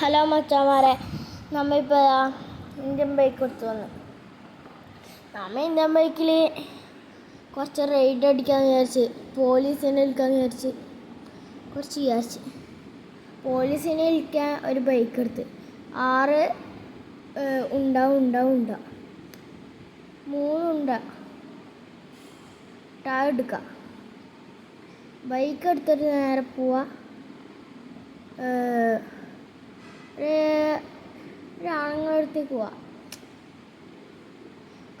Hello മച്ചാമാരെ ഇപ്പോ Indian bike എടുത്ത് വന്നു. നമ്മ ഇന്ത്യൻ ബൈക്കിൽ കുറച്ച് റെയ്ഡ് അടിക്കാൻ വിചാരിച്ച് പോലീസിനെ ഇരിക്കാൻ വിചാരിച്ച് കുറച്ച് വിചാരിച്ച്. പോലീസിനെ ഇരിക്കാൻ ഒരു ബൈക്ക് എടുത്ത്. ആറ് ഉണ്ടാവും ഉണ്ടാവും ഉണ്ടാവും ഉണ്ട. മൂന്നുണ്ട ടാ എടുക്കാം. ബൈക്ക് എടുത്തിട്ട് നേരെ പോവാ. ഒരു പോവാ.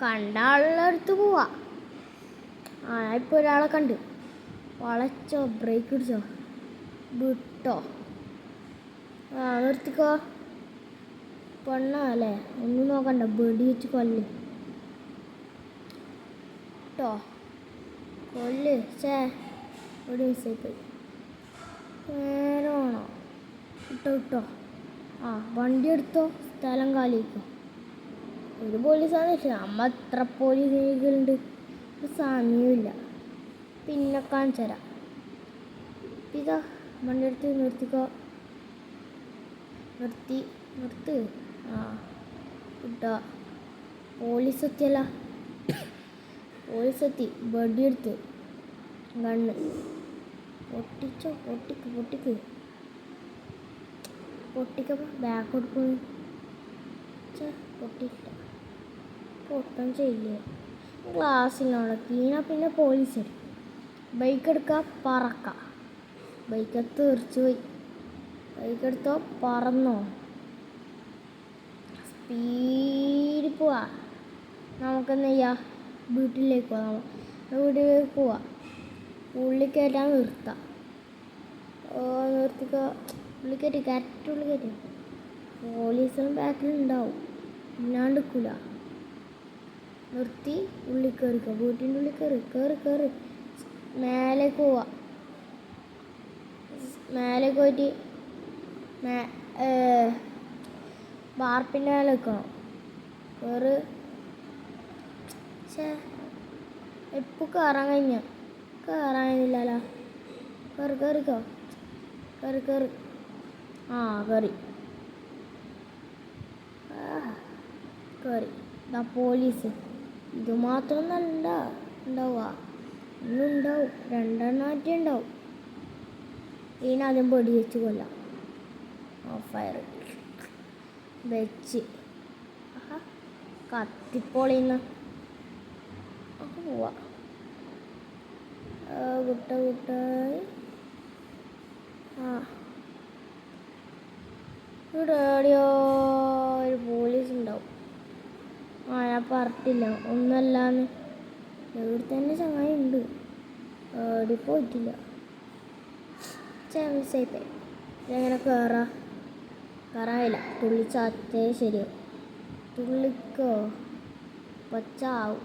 കണ്ട ആളുടെ അടുത്ത് പോവാ. ആ ഇപ്പോൾ ഒരാളെ കണ്ട്. വളച്ചോ ബ്രേക്ക് പിടിച്ചോ വിട്ടോ. ആ നിർത്തിക്കോ. പെണ്ണോ അല്ലേ? ഒന്നും നോക്കണ്ട. വെടി വെച്ച് കൊല്ല്. കേട്ടോ കൊല്ല്. ചേ ഒരു മിസ്സായി പോയി നേരമാണോ ഇട്ടോ വിട്ടോ. ആ വണ്ടി എടുത്തോ സ്ഥലം കാലിക്കോ. ഒരു പോലീസാണ് വെച്ചത് നമ്മ എത്ര പോലീസ് ഉണ്ട് സമയമില്ല പിന്നെ കാണിച്ചു തരാം ഇതാ വണ്ടി എടുത്ത് നിർത്തിക്കോ. നിർത്തി നിർത്ത്. ആ വിട്ടോ. പോലീസ് എത്തിയല്ല പോലീസ് എത്തി വെടിയെടുത്ത് ഗണ്ണ് പൊട്ടിച്ചോ പൊട്ടിക്ക് പൊട്ടിക്ക്. പൊട്ടിക്കപ്പോൾ ബാക്ക് പോയി പൊട്ടിക്കില്ല പൊട്ടം ചെയ്യേ ഗ്ലാസ്സിലാണ് വീണ പിന്നെ പോലീസ് വരും ബൈക്ക് എടുക്കുക പറക്ക. ബൈക്ക് തീർച്ചു പോയി. ബൈക്ക് എടുത്തോ പറന്നോ. സ്പീഡിൽ പോവാ. നമുക്കെന്താ ചെയ്യാം? വീട്ടിലേക്ക് പോവാം വീട്ടിലേക്ക് പോവാം. ഉള്ളിൽ കയറ്റാൻ നിർത്താം. നിർത്തിക്കോ. ഉള്ളിൽ കയറ്റി കറക്റ്റ് ഉള്ളിൽ കയറ്റി പോലീസും ബാക്കിലുണ്ടാവും ഇല്ലാണ്ട് നിൽക്കില്ല നിർത്തി ഉള്ളിൽ കയറി വീട്ടിന്റെ ഉള്ളിൽ കയറി കയറി കയറി. മേലേക്ക് പോവുക മേലേക്ക് പോയിട്ട് മേ വാർപ്പിന്റെ മേലെ വെക്കണം കയറ്. ഛേ എപ്പോൾ കയറാൻ കഴിഞ്ഞ. കയറാൻ കഴിഞ്ഞില്ലല്ലോ. കയറി കയറിക്കോ കയറി കയറി. ആ കറി. കറി. ഇതാ പോലീസ്. ഇത് മാത്രം നല്ല ഉണ്ടാവുക. ഇന്നും ഉണ്ടാവും. രണ്ടെണ്ണാറ്റേ ഉണ്ടാവും. ഇതിനാദ്യം പൊടി വെച്ച് കൊല്ലാം. ആ ഫയർ വെച്ച്. കത്തിപ്പോളിന്ന്. പോവാ. കുട്ട കുട്ടായി ആ ഇവിടെ ഒരു പോലീസ് ഉണ്ടാവും. ആ ഞാൻ പറഞ്ഞില്ല ഒന്നല്ലാന്ന്. ഇവിടെ തന്നെ ചങ്ങായി ഉണ്ട്. എവിടെ പോയിട്ടില്ല. മിസ്സായിപ്പോയി ഇതെങ്ങനെ കയറാ കയറാനില്ല തുള്ളിച്ചാത്തേ ശരിയോ തുള്ളിക്കോ? പച്ചാവും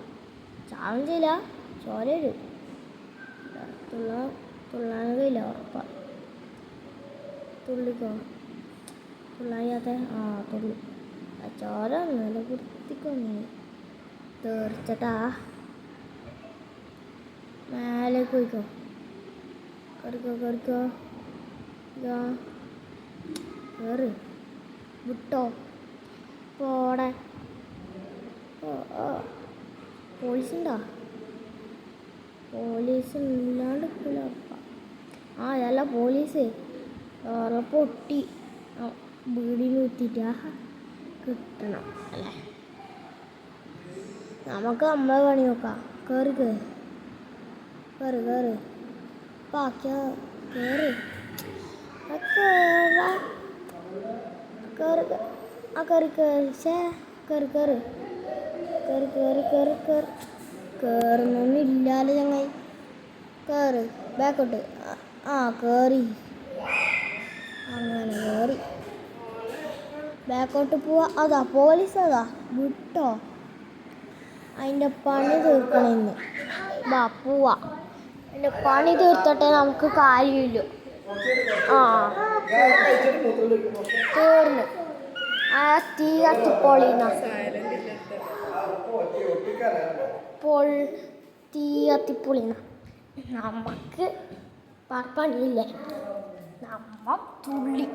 ചാവും. ചെയ്യില്ല. ചോര വരും. തുള്ളാൻ ഇല്ല കഴിയില്ല ഉറപ്പാ. തുള്ളിക്കോ? തുള്ളാത്ത ആ തുള്ളു ആ ചോര നല്ല വൃത്തിക്കൊന്നു തീർച്ചട്ടാ മേലേക്ക് പോയിക്കോ. കറിക്കോ കറിക്കോ. ഇതാ. കയറി വിട്ടോ പോടെ. പോലീസ് ഉണ്ടോ പോലീസ് ഇല്ലാണ്ട് ആ അല്ല പോലീസ്. പൊട്ടി. ആഹാ കിട്ടണം അല്ലേ? നമുക്ക് നമ്മളെ പണി നോക്കാം. കയറി കയറി കയറി കയറി ബാക്കിയാ കയറി കയറി കയറിച്ചേ കയറി കയറി കയറി കയറി കയറി കയറി കയറി കയറി കയറുന്നൊന്നും ഇല്ലാലോ ചങ്ങായി. കയറി ബാക്കോട്ട് ആ കയറി അങ്ങനെ കയറി ബാക്കോട്ട് പോവാ. അതാ പോലീസ് അതാ. വിട്ടോ. അതിന്റെ പണി തീർക്കണമെന്ന് വാ പോവാ. അതിന്റെ പണി തീർത്തട്ടെ നമുക്ക് കാര്യമില്ല. ആ തീർന്നു. ആ തീ കത്തിപ്പൊളിന്ന പൊൾ തീ കത്തിപ്പൊളിന്ന നമുക്ക് പ- പണിയില്ലേ നമ്മ തുള്ളി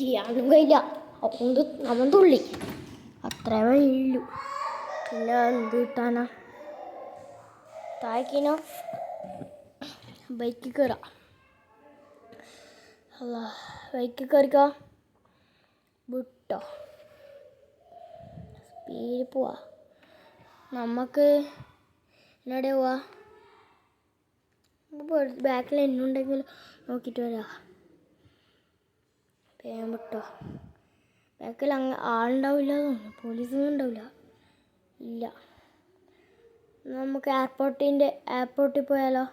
കിയാനും കഴിയില്ല അതുകൊണ്ട് നമ്മൾ തുള്ളി. അത്രേ വല്ലു പിന്നെ എന്ത് കിട്ടാനാ? താഴേക്കിനോ? ബൈക്കിൽ കയറാം അല്ല ബൈക്കിൽ കയറിക്കോ വിട്ടോ. സ്പീഡിൽ പോവാ. നമുക്ക് എന്നോടെ പോവാ? ബാക്കിൽ എന്നുണ്ടെങ്കിൽ നോക്കിയിട്ട് വരാം. വേഗം വിട്ടോ. ബാക്കിൽ അങ്ങ് ആളുണ്ടാവില്ല തോന്നുന്നു. പോലീസൊന്നും ഉണ്ടാവില്ല. ഇല്ല. നമുക്ക് എയർപോർട്ടിന്റെ എയർപോർട്ടിൽ പോയാലോ?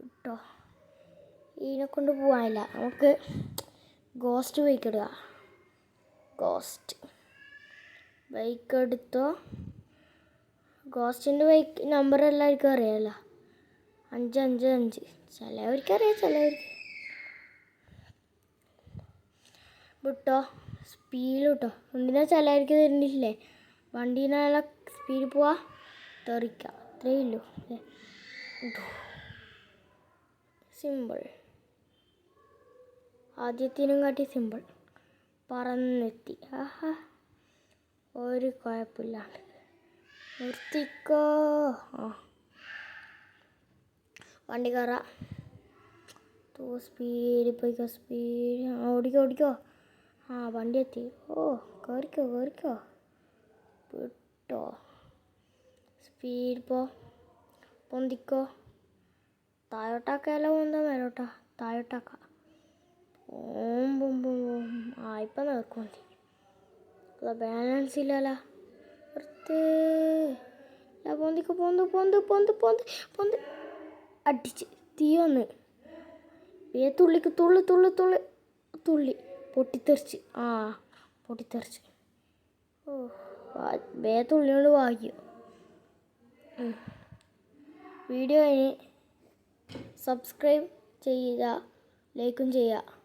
കേട്ടോ ഇതിനെ കൊണ്ട് പോകാനില്ല നമുക്ക് ഗോസ്റ്റ് ബൈക്ക് എടുക്കുക ഗോസ്റ്റ് ബൈക്ക് എടുത്തോ? ഗോസ്റ്റിന്റെ ബൈക്ക് നമ്പർ എല്ലാവർക്കും അറിയാമല്ലോ അഞ്ച് അഞ്ച് അഞ്ച്. ചിലവർക്കറിയാം ചിലവർക്ക് വിട്ടോ? സ്പീഡ് വിട്ടോ? എന്തിനാ ചിലവർക്ക് തരുന്നില്ലേ? വണ്ടീനുള്ള സ്പീഡ് പോവാ? തെറിക്ക. അത്രയേ ഉള്ളൂ സിമ്പിൾ ആദ്യത്തിനും കാട്ടി സിമ്പിൾ പറന്നെത്തി. ആഹാ. ഒരു കുഴപ്പമില്ലാണ്ട് നിർത്തിക്കോ. ആ. വണ്ടി കയറാം. തോ സ്പീഡിൽ പോയിക്കോ സ്പീഡ് ഓടിക്കോ ഓടിക്കോ. ആ വണ്ടി എത്തി ഓ കയറിക്കോ കയറിക്കോ വിട്ടോ. സ്പീഡ് പോ. പൊന്തിക്കോ. താഴോട്ടാക്കല്ല പോന്താ മേലോട്ടാ? താഴോട്ടാക്ക. ഓം ബും ബും ബും ആ ഇപ്പം നടക്കും അല്ല ബാലൻസ് ഇല്ലല്ലോ. നിർത്ത് ഇല്ല പൊന്തിക്ക് പൊന്ത് പൊന്ത് പൊന്ത് പൊന്ത് പൊന്ത്. അടിച്ച്. തീ വന്ന്. വേ തുള്ളിക്ക് തുള്ളി തുള്ളി തുള്ളി തുള്ളി. പൊട്ടിത്തെറിച്ച്. ആ. പൊട്ടിത്തെറിച്ച്. ഓ വേഗത്തുള്ളിനോട് വായിക്കും. വീഡിയോ സബ്സ്ക്രൈബ് ചെയ്യുക ലൈക്കും ചെയ്യുക.